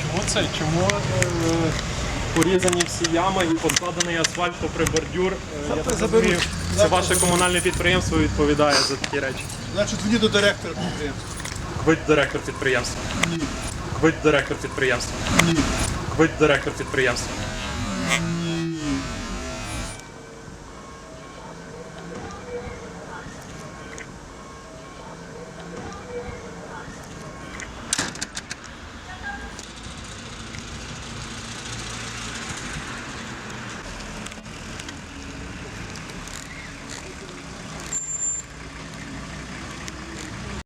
Чому це? Чому е, порізані всі ями і покладений асфальт попри бордюр? Е, Я так розумію, це ваше комунальне підприємство відповідає за такі речі. Значить, мені до директора підприємства. Квит директор підприємства. Ні. Квит директор підприємства. Ні. Квит директор підприємства. Ні.